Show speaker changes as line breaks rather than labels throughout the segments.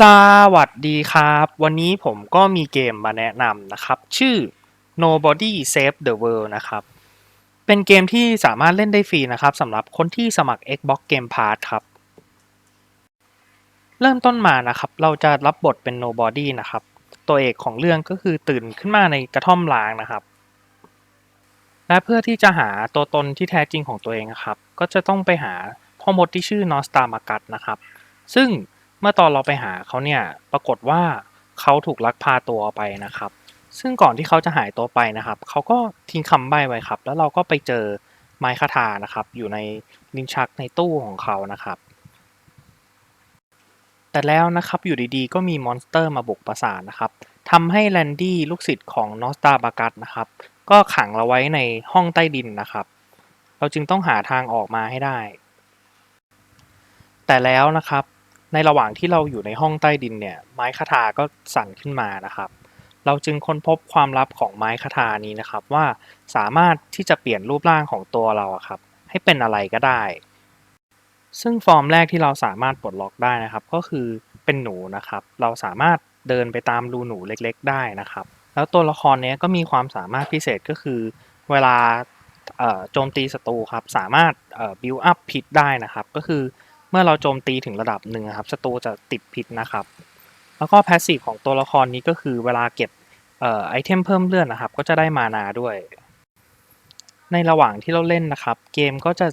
สวัสดีครับ วันนี้ผมก็มีเกมมาแนะนำนะครับ ชื่อ Nobody Save the World นะครับ เป็นเกมที่สามารถเล่นได้ฟรีนะครับสำหรับคนที่สมัคร Xbox Game Pass ครับ เริ่มต้นมานะครับ เราจะรับบทเป็น Nobody นะครับ ตัวเอกของเรื่องก็คือตื่นขึ้นมาในกระท่อมร้างนะครับ และเพื่อที่จะหาตัวตนที่แท้จริงของตัวเองนะครับ ก็จะต้องไปหาพ่อมดที่ชื่อนอสตามากัสนะครับ ซึ่ง เมื่อตอนเราไปหาเขาเนี่ย ปรากฏว่าเขาถูกลักพาตัวไปนะครับ ซึ่งก่อนที่เขาจะหายตัวไปนะครับ เขาก็ทิ้งคำใบ้ไว้ครับ แล้วเราก็ไปเจอไม้คาทานะครับ อยู่ในลิ้นชักในตู้ของเขานะครับ แต่แล้วนะครับอยู่ดีๆ ก็มีมอนสเตอร์มาบุกปราสาทนะครับทำให้แลนดี้ลูกศิษย์ของนอสตาบากัสนะครับ ก็ขังเราไว้ในห้องใต้ดินนะครับ เราจึงต้องหาทางออกมาให้ได้ แต่แล้วนะครับ ในระหว่างที่เราอยู่ในห้องใต้ดินเนี่ย ไม้คาทาก็สั่นขึ้นมานะครับ เราจึงค้นพบความลับของไม้คาทานี้นะครับว่าสามารถที่จะเปลี่ยนรูปร่างของตัวเราครับ ให้เป็นอะไรก็ได้ ซึ่งฟอร์มแรกที่เราสามารถปลดล็อกได้นะครับ ก็คือเป็นหนูนะครับ เราสามารถเดินไปตามรูหนูเล็กๆ ได้นะครับ แล้วตัวละครนี้ก็มีความสามารถพิเศษก็คือ เวลาโจมตีศัตรูครับสามารถเอ่อ build up พิษได้นะครับ ก็คือ เมื่อเราโจมตีถึงระดับหนึ่งครับศัตรูจะติดพิษนะครับ แล้วก็ passive ของตัวละครนี้ก็คือเวลาเก็บออไอเทมเพิ่มเลือดนะครับ ก็จะได้มานาด้วย ในระหว่างที่เราเล่นนะครับ เกมก็จะ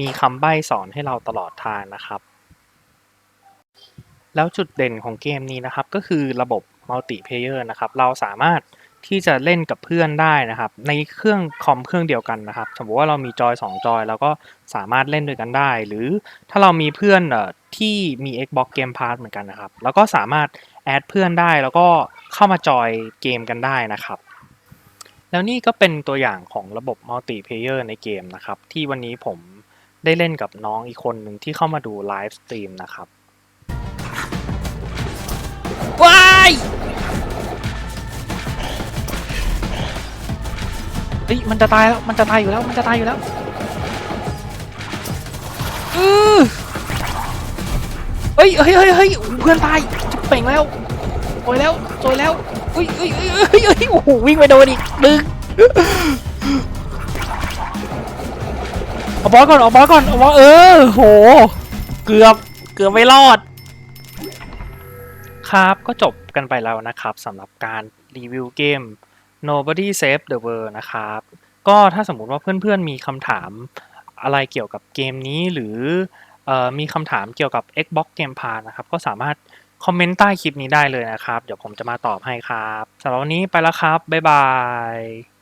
มีคำใบ้สอนให้เราตลอดทางนะครับ แล้วจุดเด่นของเกมนี้นะครับ ก็คือระบบมัลติเพเยอร์นะครับ เราสามารถ ที่จะเล่นกับเพื่อนได้นะครับ ในเครื่องคอมเครื่องเดียวกันนะครับ สมมติว่าเรามีจอย 2 จอยแล้วก็สามารถเล่นด้วยกันได้ หรือถ้าเรามีเพื่อนที่มี Xbox Game Pass เหมือนกันนะครับ แล้วก็สามารถแอดเพื่อนได้แล้วก็เข้ามาจอยเกมกันได้นะครับ แล้วนี่ก็เป็นตัวอย่างของระบบมัลติเพเยอร์ในเกมนะครับ ที่วันนี้ผมได้เล่นกับน้องอีกคนหนึ่งที่เข้ามาดูไลฟ์สตรีมนะครับว้าย ฮ้ยมันจะตายแล้วมันจะตายอยู่แล้วมันจะตายอยู่แล้วอือเฮ้ยเฮ้ยเฮ้ยเฮ้ยเพื่อนตายจะเป่งแล้วโอยแล้วโอยแล้วเฮ้ยเฮ้ยเฮ้ยเฮ้ยเฮ้ยโอ้โหวิ่งไปโดนอีกดึงเอาบอสก่อนเอาบอสก่อนเอาบอสเออโห เกือบเกือบไม่รอด ครับก็จบกันไปแล้วนะครับสำหรับการรีวิวเกม Nobody Save the World นะครับ ก็ถ้าสมมุติว่าเพื่อนๆมีคำถามอะไรเกี่ยวกับเกมนี้หรือออมีคำถามเกี่ยวกับ Xbox Game Pass นะครับ ก็สามารถคอมเมนต์ใต้คลิปนี้ได้เลยนะครับ เดี๋ยวผมจะมาตอบให้ครับสำหรับวันนี้ไปแล้วครับ บ๊ายบาย